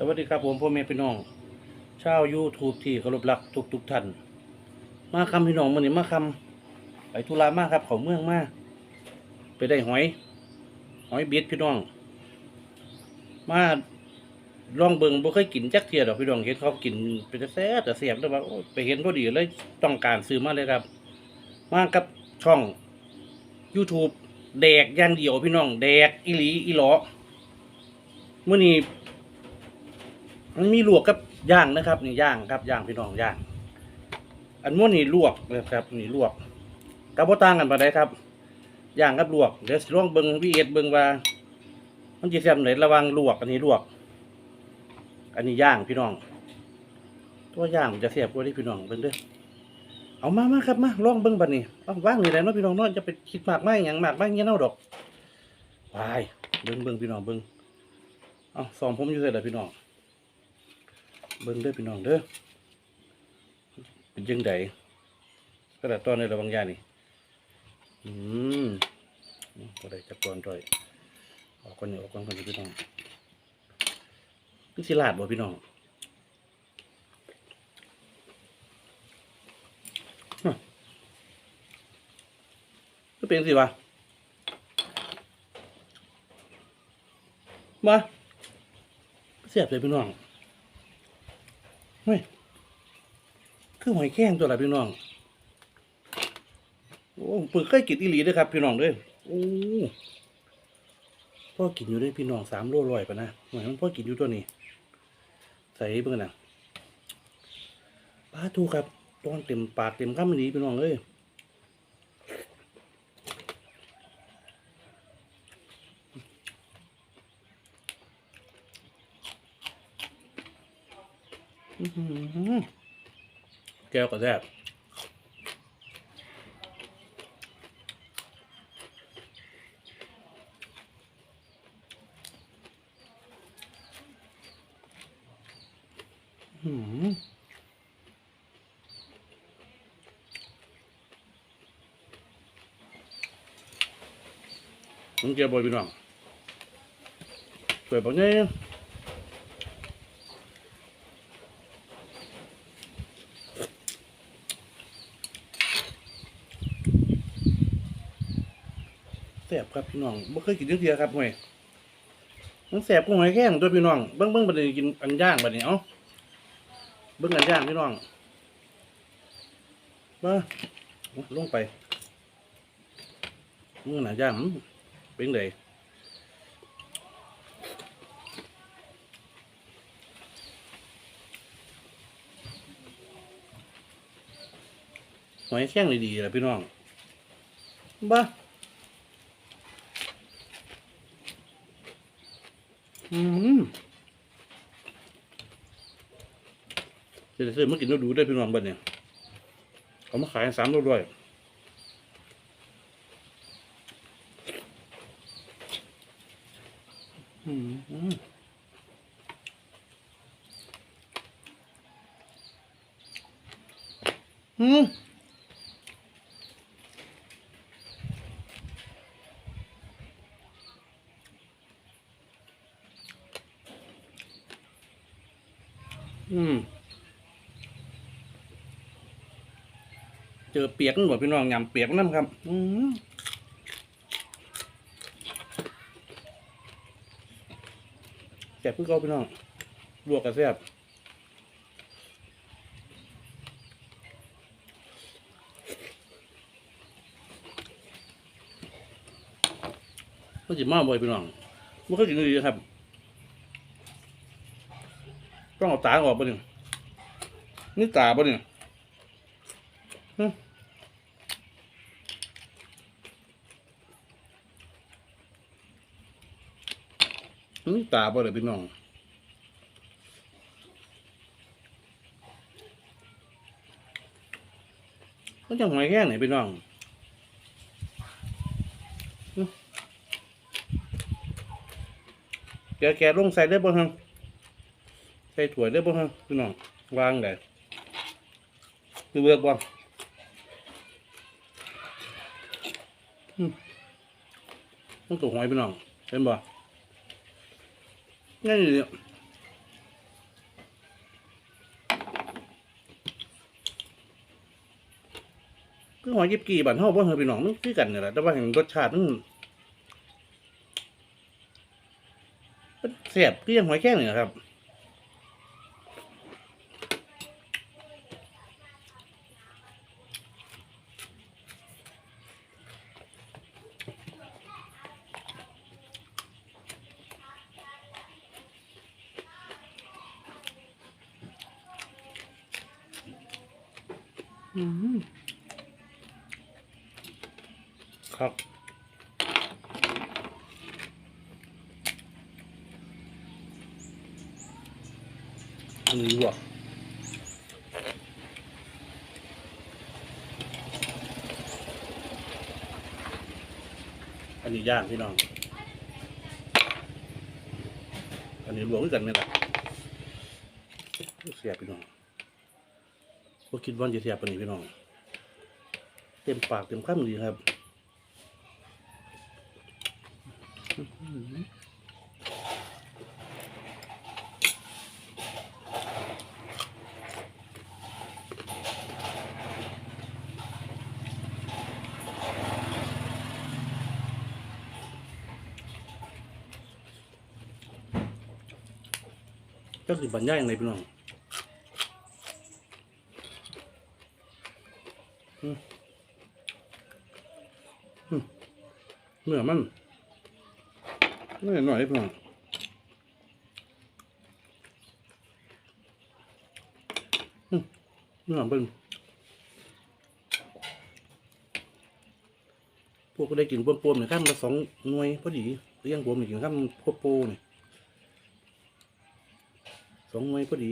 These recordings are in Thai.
สวัสดีครับผมพ่อแม่พี่น้อง ชาวยูทูบที่เคารพรักทุกทุกท่าน มาคำพี่น้องมื่อนี้มาคำไปธุระมากครับเขาเมืองมาไปได้หอย หอยเบ็ดพี่น้อง มาลองเบิงบ่เคยกินจักเทียดอกพี่น้องเห็นเขากินเป็นแซ่บแต่เสียบแต่ว่าโอ้ยไปเห็นพอดีเลยต้องการซื้อมาเลยครับ มากับช่อง YouTube แดกย่างเดียวพี่น้อง แดกอีหลีอีหลอเมื่อนี้ มันมีลวกกับย่างนะครับ นี่ย่างครับย่างพี่น้องย่าง อันม้วนนี่ลวกนะครับนี่ลวกกับบ่ต่างกันปานใดครับย่างกับลวกเดี๋ยวสิลองเบิ่งวีเอ็ดเบิ่งว่า มันสิแซ่บไหนระวังลวก อันนี้ลวก อันนี้ย่างพี่น้อง ตัวย่างมันจะแซ่บกว่าที่พี่น้องเบิ่งเด้อเอามามาครับมาลองเบิ่งบัดนี้เอาว่างนี่แหละเนาะพี่น้องเนาะจะไปคิดมากมายหยังมากมายเงี้ยเนาดอกไปเบิ่งเบิ่งพี่น้องเบิ่งเอาสองผมอยู่เสร็จแล้วพี่น้อง เบิ่งเด้อพี่น้องเด้อเป็นยังไงกระดาษตอนในระวังยานี่อืมก็ได้จับก่อนด้วยออกก่อนนี่ออกก่อนก่อนพี่น้องพี่สิลาดบ่พี่น้องก็เป็นสิวะมาเสียบเลยพี่น้อง ฮ้ยคือหอยแข้งตัวละพี่น้องโอ้ผมเพิ่งเคยกินอีหลีด้วยครับ พี่น้องด้วยโอ้พ่อกินอยู่ด้วยพี่น้องสามโลลอยปะนะหอยมันพ่อกินอยู่ตัวนี้ ใส่เบื่อนะปลาทูครับตอนเต็มปากเต็มคำนี้พี่น้องเลยอื้อหือแก้วก็แซ่บหืมมึงเกี่ยวบอยพี่น้องสวยปะเนี่ย ครับพี่น้องบ่เคยกินเทียครับห่วยมันแสบกุ้งหอยแข้งตัวพี่น้องเบิ้งเบิ้งบัดนี้กินอันย่างบัดนี้เอ้าเบิ่งกันย่างพี่น้องมาลงไปมือหนาย่างเป็นไดหอยแข้งดีๆแหละพี่น้องบ้า อืมเดี๋ยวซื้อมากินดูได้พี่น้องบ้านเนี่ยเขามาขายสามโลด้วยอืมอืมอืม อืมเจอเปียกหมดพี่น้องยำเปียกนั่นครับ อืมแซ่บเพื่อเขาพี่น้องลวกกับแซ่บก็จิมาบ่อยพี่น้องมันก็กินดีครับ ต้องเอาตาออกบ่เนี่ยนี่ตาบ่เนี่ยอืมตาบ่เลยพี่น้องมันจะหอยแค่ไหนพี่น้องแกแกลงใส่ได้บ่ฮะ ใส่ถั่วได้บ้างพี่น้องวางได้คือเบิกบ่ต้องตัวหอยพี่น้องเห็นบ่ง่ายเลยคือหอยยิบกี่บันเท่าบ่เธอพี่น้องมันคือกันนี่แหละแต่ว่าเห็นรสชาติมันเสียบเกลี้ยงหอยแข้งเนี่ยครับ ครับอันนี้ลวกอันนี้ย่างพี่น้อง อันนี้ลวกด้วยกันไหมล่ะเสียพี่น้อง ก็คิดว่าจะเสียบปานนี้พี่น้อง เต็มปากเต็มคำดีครับก็คือบรรยายอย่างไรพี่น้อง เนื้อมันเนื้อหน่อยพี่อเนื้อเป็นพวกก็ได้กินปนๆเนี่ยข้ามละสองหน่วยพอดีเลี้ยงผมนี่กินข้ามพวกโปนี่สองหน่วยพอดี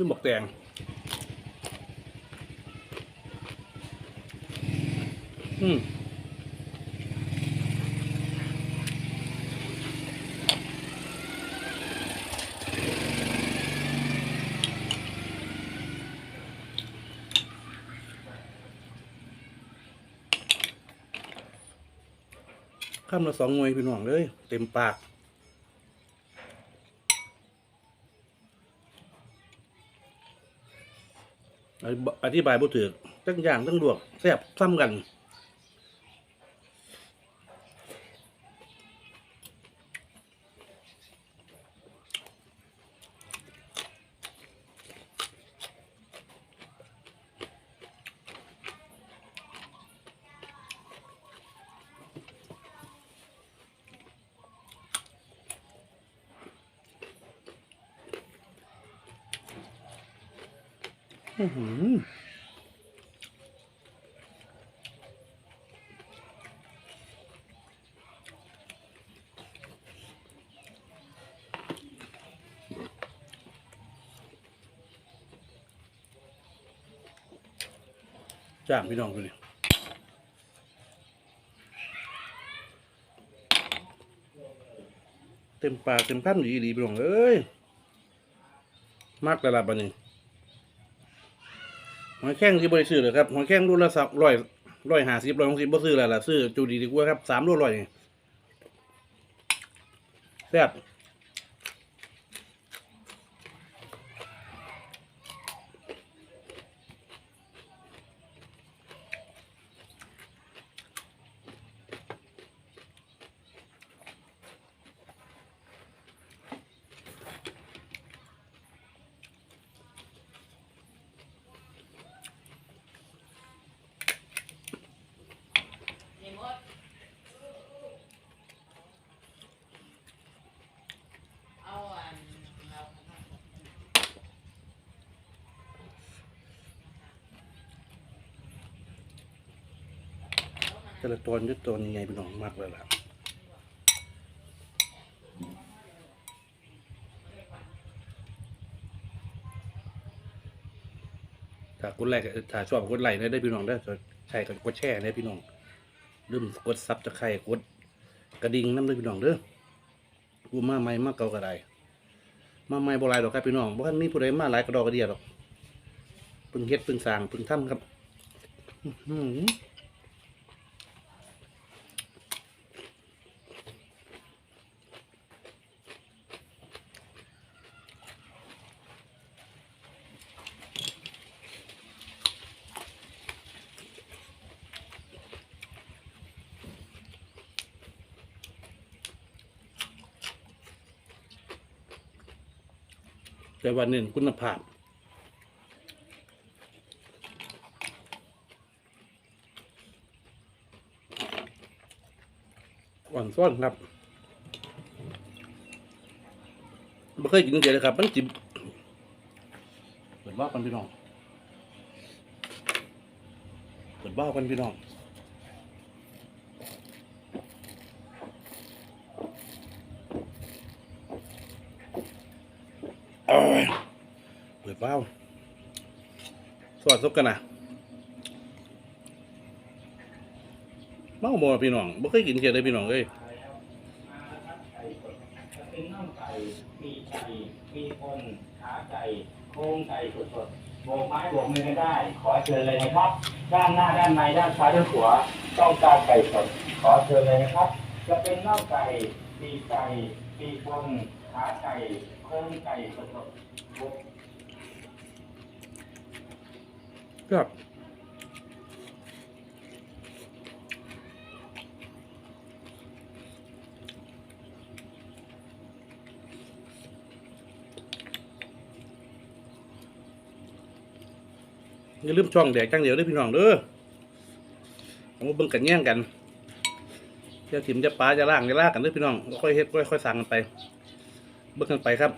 ลืมบอกแตงอืมข้ามละสองหน่วยพี่น้องเลย เต็มปาก อธิบายบ่ถูกตั้งอย่างตั้งลวกแซ่บซ้ำกัน จ้างพี่น้องดูนี่เต็มปากเต็มคำดีดีพี่น้องเอ้ยมากระดับอันนี้ หอยแข้งที่บริซื้อเลยครับหอยแข้งรูละสักร้อยร้อยห้าสิบร้อยหกสิบบ่ซื้อแล้วล่ะซื้อจูดีดีกว่าครับสามรูร้อยแซ่บ แต่ละตัวนี่ตัวยังไงพี่น้องมากเลยล่ะถ้ากดไลค์ถ้าชอบกดไลค์ได้พี่น้องได้ใช่ก็กดแชร์ได้พี่น้องลืมกดซับจะใครกดกระดิ่งน้ำด้วยพี่น้องเด้อกูมาใหม่มาเก่าก็ได้มาใหม่โบ่หลายดอกครับพี่น้องบ่ทันมีผู้ใดมาหลายกระดอกกระเดียดอกพิ่งเฮ็ดพิ่งสร้างพิ่งทำครับ แต่ว่าเน้นคุณภาพหวานซ้อนครับไม่เคยกินเดียวเลยครับ มันจิบเปิดบ้ากันพี่น้องเปิดบ้ากันพี่น้องเอ้ย เปิดบ้าสวัสดีกันนะเมาบ่พี่น้องไม่เคยกินเดียวเลยพี่น้องเอ้ยเป็นน่องไก่ มีไก่ มีคนขาไก่ โครงไก่สดๆโบกไม้โบกมือกันได้ ขอเชิญเลยนะครับ ด้านหน้าด้านในด้านซ้ายด้านขวาต้องการไก่สด ขอเชิญเลยนะครับ จะเป็นน่องไก่ มีไก่ มีคนขาไก่ โครงไก่สดๆ โบกครับอย่าลืมช่องแดกจังเดียวด้วยพี่น้องเด้อเอามาเบิ่งกันแย่งกันจะถิ่มจะปลาจะล่างจะลากกันด้อพี่น้อง ค่อยเฮ็ดค่อยค่อยสั่งกันไป เบิ่งกันไปครับ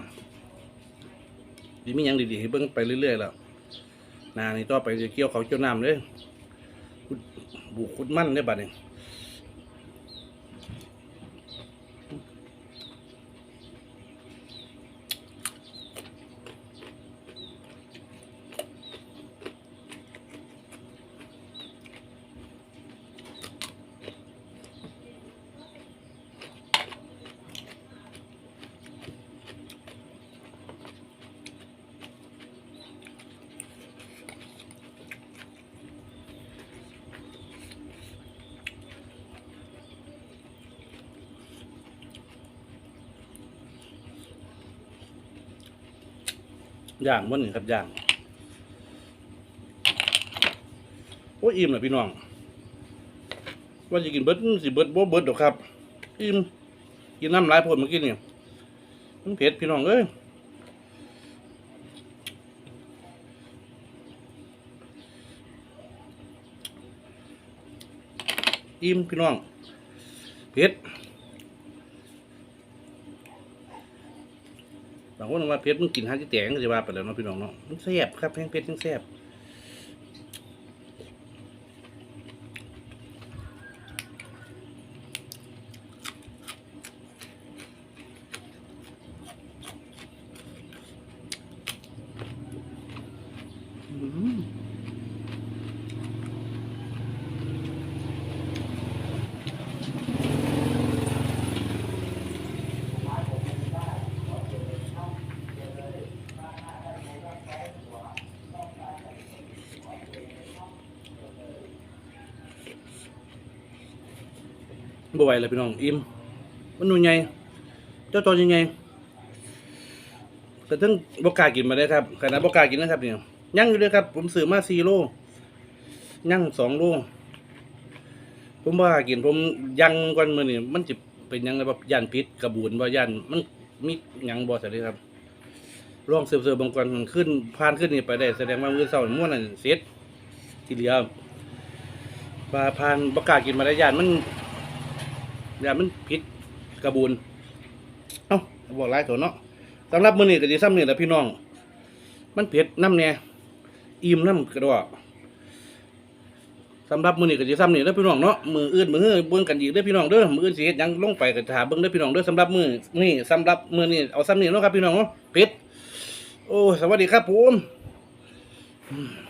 ดีมียังดีๆให้เบิ่งไปเรื่อยๆแล้ว นานี่ต่อไปจะเกี่ยวเขาเกี่ยวน้ำเลยขุดบุกขุดมันเนี่ยบัดนี้ ย่างมันนี่ครับย่างโอ้อิ่มเลยพี่น้อง ว่าจะกินเบิดมันสิเบิร์ดบ่เบิร์ดดอกครับอิ่มกินน้ำหลายผลเมื่อกี้นี่มันเผ็ดพี่น้องเอ้ยอิ่มพี่น้องเผ็ด บางคนบอกว่าเพชรมึงกินหาที่แตงก็จะว่าไปแล้วเนาะพี่น้องเนาะมันแซ่บครับแพงเพชรยังแซ่บ บ่ไหวเลยพี่น้องอิ่มมันหนุ่ยใหญ่เจ้าตัวยังไงแต่ถึงบกากินมาได้ครับขนาดบกากินนะครับเนี่ยยังอยู่เลยครับ ผมซื้อมาสี่โลยังสองโลผมว่ากินผมยังก่อนมือนี่มันจะเป็นยังไงแบบย่านพิษกระบูนว่าย่านมันมีหยังบ่ใส่เลยครับลองเสิร์ฟๆบางก่อนมันขึ้นผ่านขึ้นนี่ไปได้แสดงว่ามือเศร้าม้วนนั่นเสร็จทีเดียวปลาผ่านบกากินมาได้ย่านมัน อย่ามันผิดกระบูนเอ้าบอกหลายตัวเนาะสำหรับมื้อนี้ก็สิซ้ำนี่แหละพี่น้อง มันเผ็ดน้ำแน่อิ่มน้ำกระดอกสำหรับมื้อนี้ก็สิซ้ำนี่แหล้วพี่น้องเนาะมืออื่นมือเฮ้อเบิ่งกันอีกเด้อพี่น้องเด้อมืออื่นสิเฮ็ดหยังลงไปก็ถาเบิ่งเด้อพี่น้องเด้อสำหรับมื้อนี่สำหรับมื้อนี้เอาซ้ำนี่เนาะครับพี่น้องเนาะเผ็ดโอ้สวัสดีครับผมอืม